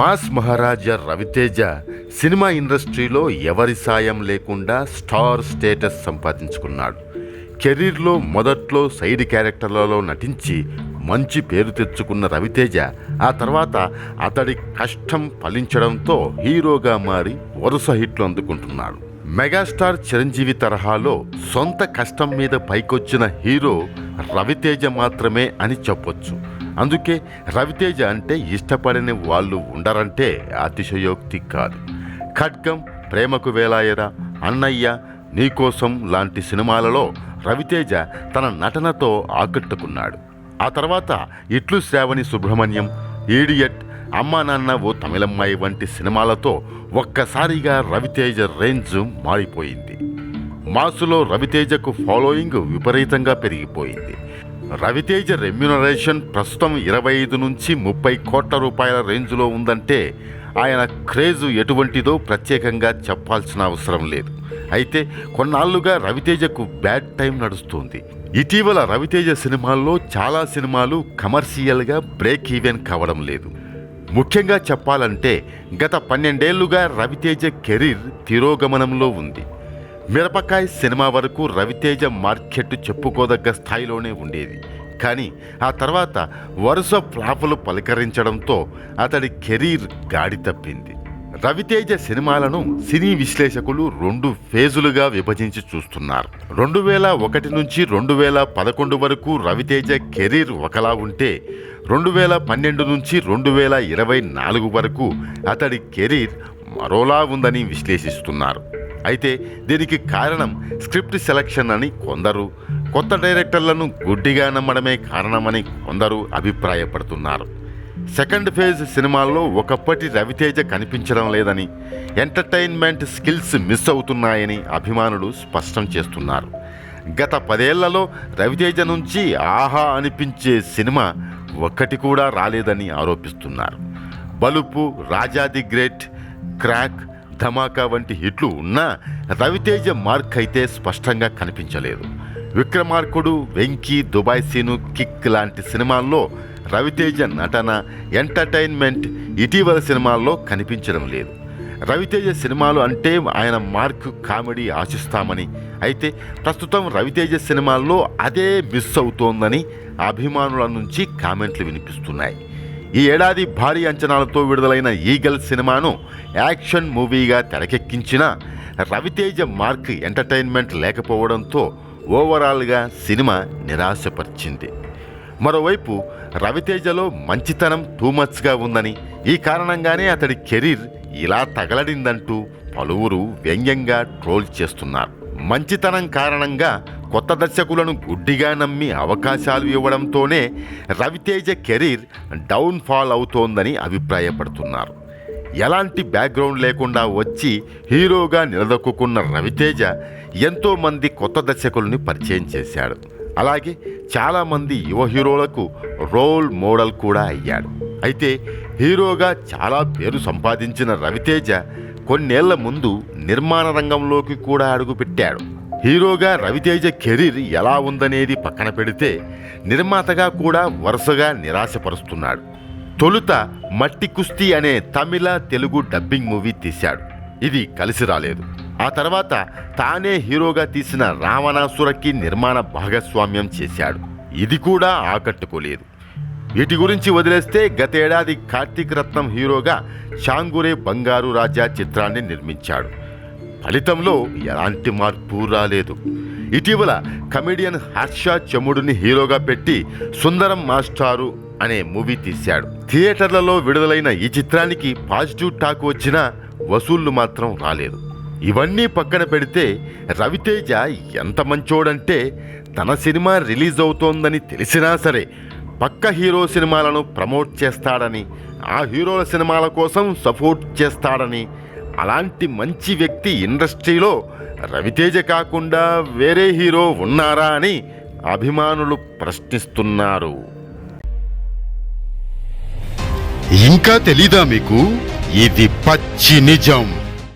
Mass మహారాజా Raviteja cinema ఇండస్ట్రీలో ఎవరి సాయం లేకుండా స్టార్ స్టేటస్ సంపాదించుకున్నాడు. కెరీర్లో మొదట్లో సైడ్ క్యారెక్టర్లలో నటించి మంచి పేరు తెచ్చుకున్న రవితేజ ఆ తర్వాత అతడి కష్టం ఫలించడంతో హీరోగా మారి వరుస హిట్లు అందుకుంటున్నాడు. మెగాస్టార్ చిరంజీవి తరహాలో సొంత కష్టం మీద పైకొచ్చిన హీరో రవితేజ మాత్రమే అని చెప్పొచ్చు. అందుకే రవితేజ అంటే ఇష్టపడని వాళ్ళు ఉండరంటే అతిశయోక్తి కాదు. ఖడ్గం ప్రేమకు వేలాయరా అన్నయ్య నీకోసం లాంటి సినిమాలలో రవితేజ తన నటనతో ఆకట్టుకున్నాడు. ఆ తర్వాత ఇట్లు శ్రావణి సుబ్రహ్మణ్యం ఈడియట్ అమ్మా నాన్న ఓ తమిళమ్మాయి వంటి సినిమాలతో ఒక్కసారిగా రవితేజ రేంజ్ మారిపోయింది. మాసులో రవితేజకు ఫాలోయింగ్ విపరీతంగా పెరిగిపోయింది. రవితేజ రెమ్యునరేషన్ ప్రస్తుతం ఇరవై ఐదు నుంచి ముప్పై కోట్ల రూపాయల రేంజ్లో ఉందంటే ఆయన క్రేజు ఎటువంటిదో ప్రత్యేకంగా చెప్పాల్సిన అవసరం లేదు. అయితే కొన్నాళ్ళుగా రవితేజకు బ్యాడ్ టైం నడుస్తుంది. ఇటీవల రవితేజ సినిమాల్లో చాలా సినిమాలు కమర్షియల్గా బ్రేక్ ఈవెన్ కావడం లేదు. ముఖ్యంగా చెప్పాలంటే గత పన్నెండేళ్ళుగా రవితేజ కెరీర్ తిరోగమనంలో ఉంది. మిరపకాయ సినిమా వరకు రవితేజ మార్కెట్ చెప్పుకోదగ్గ స్థాయిలోనే ఉండేది. కానీ ఆ తర్వాత వరుస ఫ్లాపులు పలకరించడంతో అతడి కెరీర్ గాడి తప్పింది. రవితేజ సినిమాలను సినీ విశ్లేషకులు రెండు ఫేజులుగా విభజించి చూస్తున్నారు. రెండు వేల ఒకటి నుంచి రెండు వేల పదకొండు వరకు రవితేజ కెరీర్ ఒకలా ఉంటే రెండు వేల పన్నెండు నుంచి రెండు వేల ఇరవై నాలుగు వరకు అతడి కెరీర్ మరోలా ఉందని విశ్లేషిస్తున్నారు. అయితే దీనికి కారణం స్క్రిప్ట్ సెలక్షన్ అని కొందరు కొత్త డైరెక్టర్లను గుడ్డిగా నమ్మడమే కారణమని కొందరు అభిప్రాయపడుతున్నారు. సెకండ్ ఫేజ్ సినిమాల్లో ఒకప్పటి రవితేజ కనిపించడం లేదని ఎంటర్టైన్మెంట్ స్కిల్స్ మిస్ అవుతున్నాయని అభిమానులు స్పష్టం చేస్తున్నారు. గత పదేళ్ళలో రవితేజ నుంచి ఆహా అనిపించే సినిమా ఒక్కటి కూడా రాలేదని ఆరోపిస్తున్నారు. Balupu Raja the great Krack Dhamaka వంటి హిట్లు ఉన్నా రవితేజ మార్క్ అయితే స్పష్టంగా కనిపించలేదు. విక్రమార్కుడు వెంకీ దుబాయ్ సీను కిక్ లాంటి సినిమాల్లో రవితేజ నటన ఎంటర్టైన్మెంట్ ఇటీవల సినిమాల్లో కనిపించడం లేదు. రవితేజ సినిమాలు అంటే ఆయన మార్క్ కామెడీ ఆశిస్తామని అయితే ప్రస్తుతం రవితేజ సినిమాల్లో అదే మిస్ అవుతోందని అభిమానుల నుంచి కామెంట్లు వినిపిస్తున్నాయి. ఈ ఏడాది భారీ అంచనాలతో విడుదలైన ఈగల్ సినిమాను యాక్షన్ మూవీగా తెరకెక్కించిన రవితేజ మార్క్ ఎంటర్టైన్మెంట్ లేకపోవడంతో ఓవరాల్గా సినిమా నిరాశపరిచింది. మరోవైపు రవితేజలో మంచితనం టూ మచ్గా ఉందని ఈ కారణంగానే అతడి కెరీర్ ఇలా తగలడిందంటూ పలువురు వ్యంగ్యంగా ట్రోల్ చేస్తున్నారు. మంచితనం కారణంగా కొత్త దర్శకులను గుడ్డిగా నమ్మి అవకాశాలు ఇవ్వడంతోనే రవితేజ కెరీర్ డౌన్ ఫాల్ అవుతోందని అభిప్రాయపడుతున్నారు. ఎలాంటి బ్యాక్గ్రౌండ్ లేకుండా వచ్చి హీరోగా నిలదొక్కున్న రవితేజ ఎంతోమంది కొత్త దర్శకుల్ని పరిచయం చేశాడు. అలాగే చాలామంది యువ హీరోలకు రోల్ మోడల్ కూడా అయ్యాడు. అయితే హీరోగా చాలా పేరు సంపాదించిన రవితేజ కొన్నేళ్ళ ముందు నిర్మాణ రంగంలోకి కూడా అడుగుపెట్టాడు. హీరోగా రవితేజ కెరీర్ ఎలా ఉందనేది పక్కన పెడితే నిర్మాతగా కూడా వరుసగా నిరాశపరుస్తున్నాడు. తొలుత మట్టి కుస్తీ అనే తమిళ తెలుగు డబ్బింగ్ మూవీ తీశాడు. ఇది కలిసి రాలేదు. ఆ తర్వాత తానే హీరోగా తీసిన రావణాసురకి నిర్మాణ భాగస్వామ్యం చేశాడు. ఇది కూడా ఆకట్టుకోలేదు. వీటి గురించి వదిలేస్తే గతేడాది కార్తీక్ రత్నం హీరోగా షాంగురే బంగారు రాజా చిత్రాన్ని నిర్మించాడు. ఫలితంలో ఎలాంటి మార్పు రాలేదు. ఇటీవల కమెడియన్ హర్ష చముడుని హీరోగా పెట్టి సుందరం మాస్టారు అనే మూవీ తీశాడు. థియేటర్లలో విడుదలైన ఈ చిత్రానికి పాజిటివ్ టాక్ వచ్చినా వసూళ్ళు మాత్రం రాలేదు. ఇవన్నీ పక్కన పెడితే రవితేజ ఎంత మంచోడంటే తన సినిమా రిలీజ్ అవుతోందని తెలిసినా సరే పక్క హీరో సినిమాలను ప్రమోట్ చేస్తాడని ఆ హీరోల సినిమాల కోసం సపోర్ట్ చేస్తాడని అలాంటి మంచి వ్యక్తి ఇండస్ట్రీలో రవితేజ కాకుండా వేరే హీరో ఉన్నారా అని అభిమానులు ప్రశ్నిస్తున్నారు. ఇంకా తెలీదా మీకు? ఇది పచ్చి నిజం.